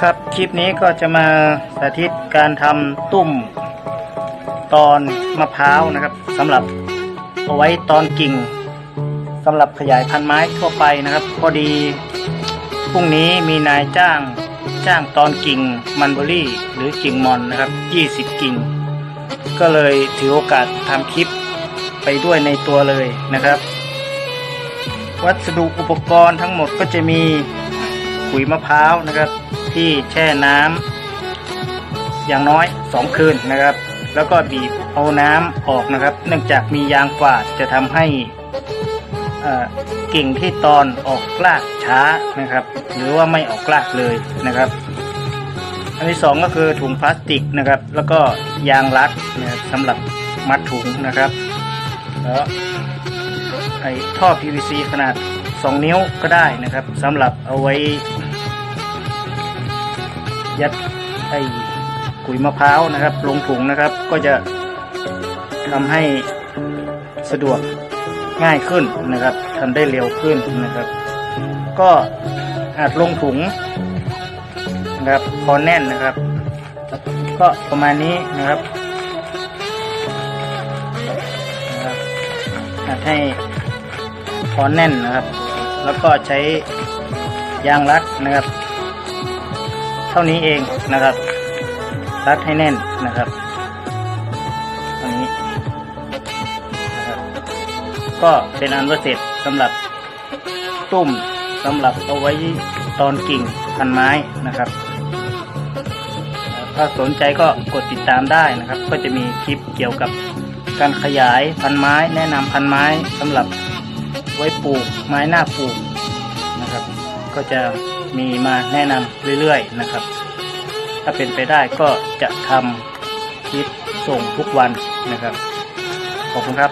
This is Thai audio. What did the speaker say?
ครับคลิปนี้ก็จะมาสาธิตการทำตุ่มตอนมะพร้าวนะครับสำหรับเอาไว้ตอนกิ่งสำหรับขยายพันธุ์ไม้ทั่วไปนะครับ พอดีพรุ่งนี้มีนายจ้างจ้างตอนกิ่งมันเบอรี่ หรือกิ่งมอนนะครับ 20 กิ่ง ก็เลยถือโอกาสทำคลิปไปด้วยในตัวเลยนะครับ วัสดุอุปกรณ์ทั้งหมดก็จะมีขุยมะพร้าวนะครับ ที่แช่น้ำอย่างน้อย 2 คืนนะครับ แล้วก็บีบเอาน้ำออกนะครับ เนื่องจากมียางฝาดจะทำให้เกิ่งที่ตอนออกกลากช้านะครับ หรือว่าไม่ออกกลากเลยนะครับ อันที่สองก็คือถุงพลาสติกนะครับ แล้วก็ยางรัดนะครับสำหรับมัดถุงนะครับแล้วไอ้ท่อ PVC ขนาด 2 นิ้วก็ได้นะครับสำหรับเอาไว้ ยัดไอ้กุยมะพร้าวนะครับ ลงถุงนะครับ ก็จะทำให้สะดวกง่ายขึ้นนะครับทำได้เร็วขึ้นนะครับ ก็อาจลงถุงนะครับพอแน่นนะครับ ก็ประมาณนี้นะครับนะครับอาจให้พอแน่นนะครับ แล้วก็ใช้ยางรัดนะครับ เท่านี้เองนะครับ รัดให้แน่นนะครับเท่านี้นะครับ ก็เป็นอันว่าเสร็จสำหรับตุ่มสำหรับเอาไว้ตอนกิ่งพันไม้นะครับ ถ้าสนใจก็กดติดตามได้นะครับ ก็จะมีคลิปเกี่ยวกับการขยายพันไม้ แนะนำพันไม้สำหรับไว้ปลูกไม้หน้าปลูกนะครับ ก็จะ มีมาแนะนำเรื่อยๆนะครับ ถ้าเป็นไปได้ก็จะทำคลิปส่งทุกวันนะครับ ขอบคุณครับ